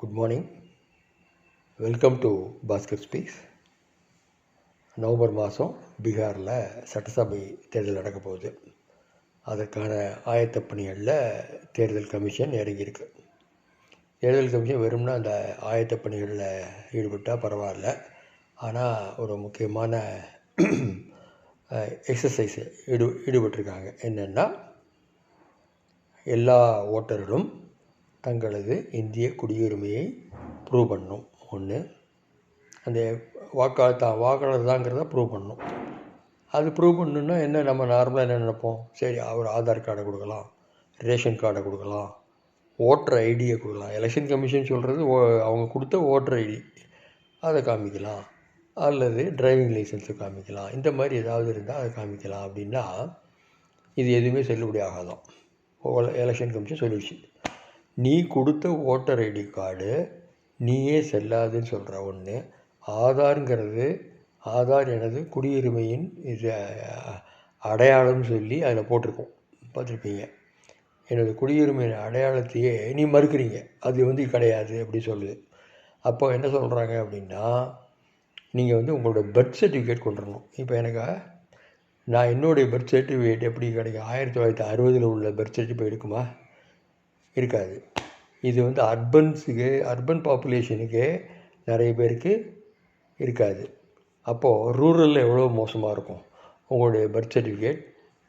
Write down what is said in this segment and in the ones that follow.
Good morning welcome to Bhaskar speech November மாதம் பீகாரில் சட்டசபை தேர்தல் நடக்க போகுது அதற்கான ஆயத்த பணிகளில் தேர்தல் கமிஷன் இறங்கியிருக்கு. தேர்தல் கமிஷன் வெறும்னா அந்த ஆயத்த பணிகளில் ஈடுபட்டால் பரவாயில்ல. ஆனால் ஒரு முக்கியமான எக்ஸசைஸ் ஈடு ஈடுபட்டிருக்காங்க. என்னென்னா எல்லா ஓட்டர்களும் தங்களது இந்திய குடியுரிமையை ப்ரூவ் பண்ணணும் ஒன்று அந்த வாக்காளர் தான் வாக்காளர் தாங்கிறத ப்ரூவ் பண்ணணும் அது ப்ரூவ் பண்ணணுன்னா என்ன நம்ம நார்மலாக என்ன நினைப்போம்? சரி அவர் ஆதார் கார்டை கொடுக்கலாம் ரேஷன் கார்டை கொடுக்கலாம் ஓட்டர் ஐடியை கொடுக்கலாம். எலெக்ஷன் கமிஷன் சொல்கிறது ஓ அவங்க கொடுத்த ஓட்டர் ஐடி. அதை காமிக்கலாம். அல்லது டிரைவிங் லைசன்ஸை காமிக்கலாம். இந்த மாதிரி ஏதாவது இருந்தால் அதை காமிக்கலாம். அப்படின்னா இது எதுவுமே செல்லுபடி ஆகாதான் எலெக்ஷன் கமிஷன் சொல்லிடுச்சு. நீ கொடுத்த ஓட்டர் ஐடி கார்டு நீயே செல்லாதுன்னு சொல்கிற ஒன்று ஆதாருங்கிறது ஆதார் எனது குடியுரிமையின் இது அடையாளம்னு சொல்லி அதில் போட்டிருக்கோம். பார்த்துருப்பீங்க. எனது குடியுரிமையின் அடையாளத்தையே நீ மறுக்கிறீங்க. அது வந்து கிடையாது அப்படி சொல்லுது. அப்போ என்ன சொல்கிறாங்க அப்படின்னா நீங்கள் வந்து உங்களோட பர்த் சர்டிஃபிகேட் கொண்டு வரணும் இப்போ எனக்கு நான் என்னுடைய பர்த் சர்டிஃபிகேட் எப்படி கிடைக்கும்? ஆயிரத்தி தொள்ளாயிரத்தி அறுபதில் உள்ள பர்த் சர்டிஃபிகேட் இருக்குமா இருக்காது. இது வந்து அர்பன்ஸுக்கு அர்பன் பாப்புலேஷனுக்கே நிறைய பேருக்கு இருக்காது. அப்போது ரூரலில் எவ்வளோ மோசமாக இருக்கும்? உங்களுடைய பர்த் சர்டிஃபிகேட்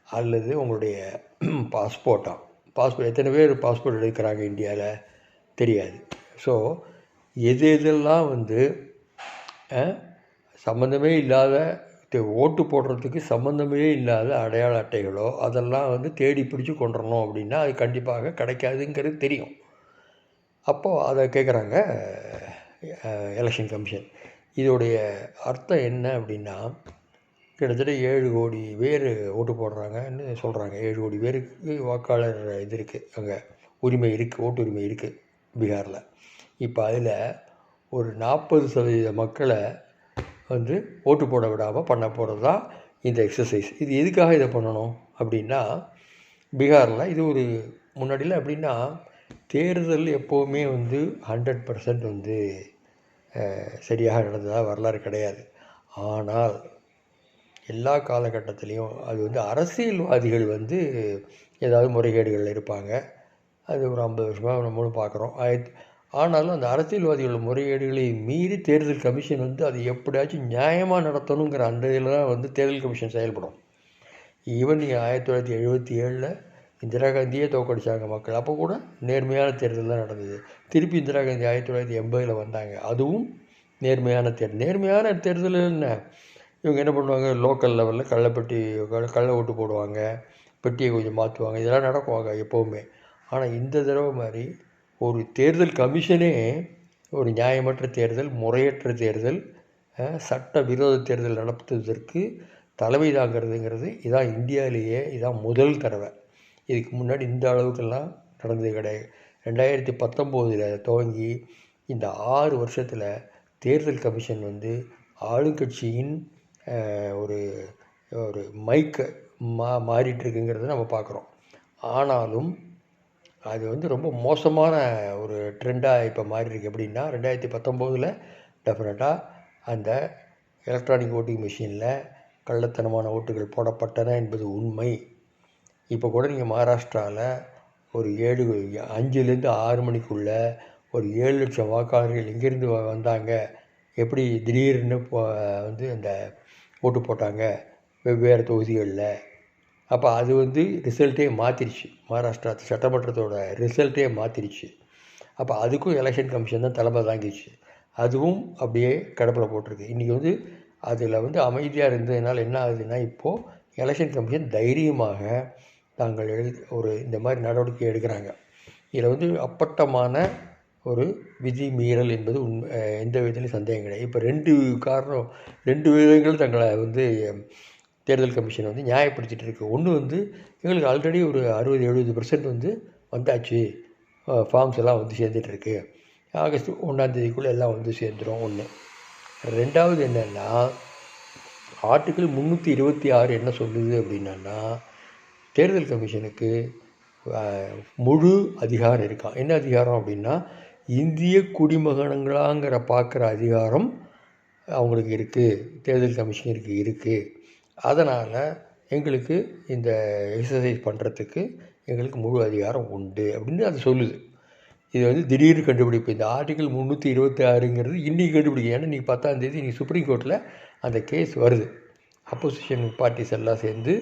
அல்லது உங்களுடைய பாஸ்போர்ட்டா? பாஸ்போர்ட் எத்தனை பேர் பாஸ்போர்ட் எடுக்கிறாங்க இந்தியாவில் தெரியாது. ஸோ எது எதெல்லாம் வந்து சம்மந்தமே இல்லாத ஓட்டு போடுறதுக்கு சம்மந்தமே இல்லாத அடையாள அட்டைகளோ அதெல்லாம் வந்து தேடி பிடிச்சி கொண்டுடணும் அப்படின்னா அது கண்டிப்பாக கிடைக்காதுங்கிறது தெரியும். அப்போது அதை கேட்குறாங்க எலெக்ஷன் கமிஷன் இதோடைய அர்த்தம் என்ன அப்படின்னா கிட்டத்தட்ட ஏழு கோடி பேர் ஓட்டு போடுறாங்கன்னு சொல்கிறாங்க ஏழு கோடி பேருக்கு வாக்காளர் இது இருக்குது அங்கே உரிமை இருக்குது ஓட்டு உரிமை இருக்குது பீகாரில். இப்போ அதில் ஒரு நாற்பது சதவீத மக்களை வந்து ஓட்டு போட விடாமல் பண்ண போகிறது தான் இந்த எக்ஸசைஸ் இது எதுக்காக இதை பண்ணணும் அப்படின்னா பீகாரில் இது ஒரு முன்னாடியில் எப்படின்னா தேர்தல் எப்போவுமே வந்து ஹண்ட்ரட் பர்சன்ட் வந்து சரியாக நடந்ததாக வரலாறு கிடையாது. ஆனால் எல்லா காலகட்டத்திலையும் அது வந்து அரசியல்வாதிகள் வந்து ஏதாவது முறைகேடுகளில் இருப்பாங்க. அது ஒரு ஐம்பது வருஷமாக நம்மளும் பார்க்குறோம். ஆயிரத்தி ஆனாலும் அந்த அரசியல்வாதிகள் முறையீடுகளை மீறி தேர்தல் கமிஷன் வந்து அது எப்படியாச்சும் நியாயமாக நடத்தணுங்கிற அந்த இதில் தான் வந்து தேர்தல் கமிஷன் செயல்படும். ஈவன் நீங்கள் ஆயிரத்தி தொள்ளாயிரத்தி எழுபத்தி ஏழில் இந்திரா காந்தியே தோக்கடிச்சாங்க மக்கள். அப்போ கூட நேர்மையான தேர்தல் தான் நடந்தது. திருப்பி இந்திரா காந்தி ஆயிரத்தி தொள்ளாயிரத்தி எண்பதில் வந்தாங்க. அதுவும் நேர்மையான தேர்தல். நேர்மையான தேர்தல் என்ன? இவங்க என்ன பண்ணுவாங்க? லோக்கல் லெவலில் கள்ளப்பட்டி கள்ள ஓட்டு போடுவாங்க. பெட்டியை கொஞ்சம் மாற்றுவாங்க இதெல்லாம் நடக்குவாங்க எப்போவுமே. ஆனால் இந்த தடவை மாதிரி ஒரு தேர்தல் கமிஷனே ஒரு நியாயமற்ற தேர்தல் முறையற்ற தேர்தல் சட்ட விரோத தேர்தல் நடத்துவதற்கு தலைமை தாங்கிறதுங்கிறது இதான் இந்தியாவிலேயே இதான் முதல் தடவை. இதுக்கு முன்னாடி இந்த அளவுக்கெல்லாம் நடந்தது கிடையாது. ரெண்டாயிரத்தி பத்தொம்போதில் துவங்கி இந்த ஆறு வருஷத்தில் தேர்தல் கமிஷன் வந்து ஆளுங்கட்சியின் ஒரு ஒரு மைக்கை மா மாறிட்டுருக்குங்கிறத நம்ம பார்க்குறோம் ஆனாலும் அது வந்து ரொம்ப மோசமான ஒரு ட்ரெண்டாக இப்போ மாறி எப்படின்னா ரெண்டாயிரத்தி பத்தொம்போதில் டெஃபினட்டாக அந்த எலக்ட்ரானிக் ஓட்டிங் மிஷினில் கள்ளத்தனமான ஓட்டுகள் போடப்பட்டன என்பது உண்மை. இப்போ கூட நீங்கள் மகாராஷ்டிராவில் ஒரு ஏழு அஞ்சுலேருந்து ஆறு மணிக்குள்ளே ஒரு ஏழு லட்சம் வாக்காளர்கள் எங்கேருந்து வந்தாங்க. எப்படி திடீர்னு வந்து அந்த ஓட்டு போட்டாங்க வெவ்வேறு தொகுதிகளில். அப்போ அது வந்து ரிசல்ட்டே மாற்றிருச்சு மகாராஷ்டிரா சட்டமன்றத்தோட ரிசல்ட்டே மாற்றிருச்சு அப்போ அதுக்கும் எலெக்ஷன் கமிஷன் தான் தலைமை தாங்கிடுச்சு அதுவும் அப்படியே கடப்பில் போட்டிருக்கு. இன்றைக்கி வந்து அதில் வந்து அமைதியாக இருந்ததுனால என்ன ஆகுதுன்னா இப்போது எலெக்ஷன் கமிஷன் தைரியமாக தாங்கள் எழுதி ஒரு இந்த மாதிரி நடவடிக்கை எடுக்கிறாங்க. இதில் வந்து அப்பட்டமான ஒரு விதி மீறல் என்பது உண்மை எந்த விதத்துலையும் சந்தேகம் கிடையாது. இப்போ ரெண்டு காரணம் ரெண்டு விதங்கள் தங்களை வந்து தேர்தல் கமிஷன் வந்து நியாயப்படுத்திகிட்டு இருக்குது ஒன்று வந்து எங்களுக்கு ஆல்ரெடி ஒரு அறுபது எழுபது பர்சன்ட் வந்து வந்தாச்சு. ஃபார்ம்ஸ் எல்லாம் வந்து சேர்ந்துட்டுருக்கு ஆகஸ்ட் ஒன்றாந்தேதிக்குள்ளே எல்லாம் வந்து சேர்ந்துடும் ஒன்று ரெண்டாவது என்னென்னா ஆர்டிக்கிள் முந்நூற்றி இருபத்தி ஆறு என்ன சொல்லுது அப்படின்னா தேர்தல் கமிஷனுக்கு முழு அதிகாரம் இருக்கான் என்ன அதிகாரம் அப்படின்னா இந்திய குடிமகன்களாங்கிற பார்க்குற அதிகாரம் அவங்களுக்கு இருக்குது தேர்தல் கமிஷனருக்கு இருக்குது அதனால் எங்களுக்கு இந்த எக்ஸசைஸ் பண்ணுறதுக்கு எங்களுக்கு முழு அதிகாரம் உண்டு அப்படின்னு அது சொல்லுது. இது வந்து திடீர்னு கண்டுபிடிப்பு. இந்த ஆர்டிகல் முந்நூற்றி இருபத்தி ஆறுங்கிறது இன்றைக்கி கண்டுபிடிக்கும். ஏன்னா இன்றைக்கி பத்தாந்தேதி இன்றைக்கி சுப்ரீம் கோர்ட்டில் அந்த கேஸ் வருது. அப்போசிஷன் பார்ட்டிஸ் எல்லாம் சேர்ந்து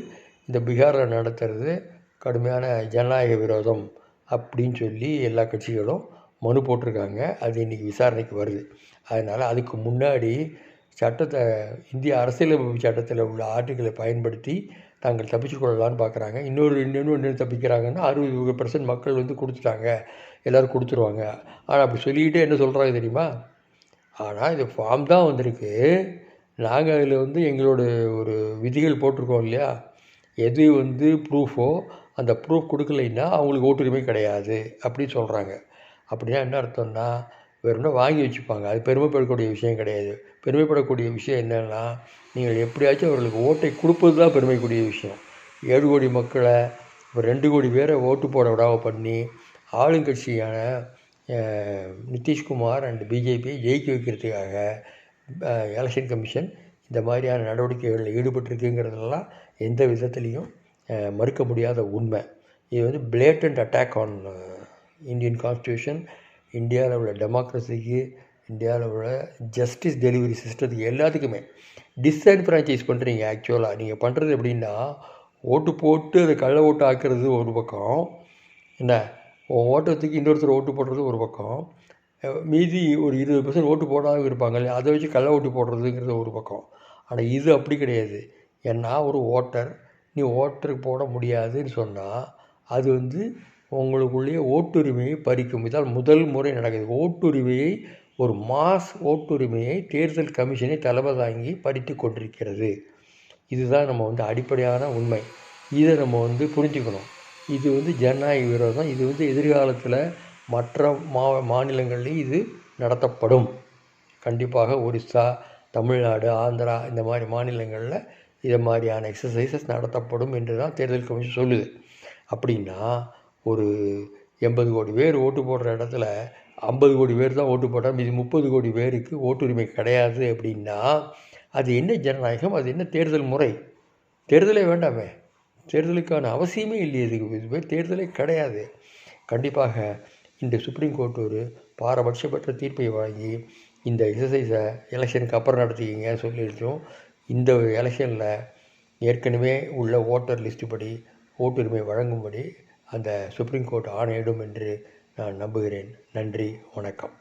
இந்த பீகாரில் நடத்துறது கடுமையான ஜனநாயக விரோதம் அப்படின்னு சொல்லி எல்லா கட்சிகளும் மனு போட்டிருக்காங்க. அது இன்றைக்கி விசாரணைக்கு வருது. அதனால் அதுக்கு முன்னாடி சட்டத்தை இந்திய அரசியலமைப்பு சட்டத்தில் உள்ள ஆர்டிகளை பயன்படுத்தி தாங்கள் தப்பிச்சு கொள்ளலான்னு பார்க்குறாங்க இன்னொரு இன்னொன்று ஒன்று தப்பிக்கிறாங்கன்னா அறுபது பர்சன்ட் மக்கள் வந்து கொடுத்துட்டாங்க. எல்லோரும் கொடுத்துருவாங்க. ஆனால் அப்படி சொல்லிக்கிட்டே என்ன சொல்கிறாங்க தெரியுமா? ஆனால் இது ஃபார்ம் தான் வந்திருக்கு. நாங்கள் அதில் வந்து எங்களோட ஒரு விதிகள் போட்டிருக்கோம் இல்லையா? எது வந்து ப்ரூஃபோ அந்த ப்ரூஃப் கொடுக்கலைன்னா அவங்களுக்கு ஓட்டுரிமை கிடையாது அப்படின்னு சொல்கிறாங்க அப்படின்னா என்ன அர்த்தம்னா வெறும்னா வாங்கி வச்சுப்பாங்க. அது பெருமைப்படக்கூடிய விஷயம் கிடையாது. பெருமைப்படக்கூடிய விஷயம் என்னென்னா நீங்கள் எப்படியாச்சும் அவர்களுக்கு ஓட்டை கொடுப்பது தான் பெருமைக்கூடிய விஷயம். ஏழு கோடி மக்களை இப்போ ரெண்டு கோடி பேரை ஓட்டு போட விடாமல் பண்ணி ஆளுங்கட்சியான நிதிஷ்குமார் அண்ட் பிஜேபியை ஜெயிக்க வைக்கிறதுக்காக எலெக்ஷன் கமிஷன் இந்த மாதிரியான நடவடிக்கைகளில் ஈடுபட்டிருக்குங்கிறதெல்லாம் எந்த விதத்துலேயும் மறுக்க முடியாத உண்மை. இது வந்து blatant attack on Indian constitution இந்தியாவில் உள்ள டெமோக்ரஸிக்கு இந்தியாவில் உள்ள ஜஸ்டிஸ் டெலிவரி சிஸ்டத்துக்கு எல்லாத்துக்குமே டிஸ்அட்வான்டேஜ் பண்ணுறீங்க ஆக்சுவலாக நீங்கள் பண்ணுறது எப்படின்னா ஓட்டு போட்டு அதை கள்ள ஓட்டு ஆக்கிறது ஒரு பக்கம். என்ன? ஓட்டத்துக்கு இன்னொருத்தர் ஓட்டு போடுறது ஒரு பக்கம். மீதி ஒரு இருபது பர்சன்ட் ஓட்டு போடாமல் இருப்பாங்க இல்லையா? அதை வச்சு கள்ள ஓட்டு போடுறதுங்கிறது ஒரு பக்கம். ஆனால் இது அப்படி கிடையாது. ஏன்னா ஒரு ஓட்டர் நீ ஓட்டருக்கு போட முடியாதுன்னு சொன்னால் அது வந்து உங்களுக்குள்ளேயே ஓட்டுரிமையை பறிக்கும் இதால் முதல் முறை நடக்குது. ஓட்டுரிமையை ஒரு மாஸ் ஓட்டுரிமையை தேர்தல் கமிஷனை தலைமை தாங்கி பறித்து கொண்டிருக்கிறது. இதுதான் நம்ம வந்து அடிப்படையான உண்மை. இதை நம்ம வந்து புரிஞ்சுக்கணும். இது வந்து ஜனநாயக விரோதம். இது வந்து எதிர்காலத்தில் மற்ற மா மாநிலங்கள்லேயும் இது நடத்தப்படும். கண்டிப்பாக ஒரிசா தமிழ்நாடு ஆந்திரா இந்த மாதிரி மாநிலங்களில் இது மாதிரியான எக்ஸசைசஸ் நடத்தப்படும் என்று தான் தேர்தல் கமிஷன் சொல்லுது. அப்படின்னா ஒரு எண்பது கோடி பேர் ஓட்டு போடுற இடத்துல ஐம்பது கோடி பேர் தான் ஓட்டு போட்டால் மீதி முப்பது கோடி பேருக்கு ஓட்டுரிமை கிடையாது அப்படின்னா அது என்ன ஜனநாயகம்? அது என்ன தேர்தல் முறை? தேர்தலே வேண்டாமே. தேர்தலுக்கான அவசியமே இல்லையே இதுக்கு. இது பேர் தேர்தலே கிடையாது. கண்டிப்பாக இந்த சுப்ரீம் கோர்ட் ஒரு பாரபட்சப்பட்ட தீர்ப்பை வாங்கி இந்த எக்ஸசைஸை எலெக்ஷனுக்கு அப்புறம் நடத்திக்கிங்க சொல்லிடுச்சோம் இந்த எலெக்ஷனில் ஏற்கனவே உள்ள ஓட்டர் லிஸ்ட்டு படி ஓட்டுரிமை வழங்கும்படி அந்த சுப்ரீம் கோர்ட் ஆணையிடும் என்று நான் நம்புகிறேன். நன்றி வணக்கம்.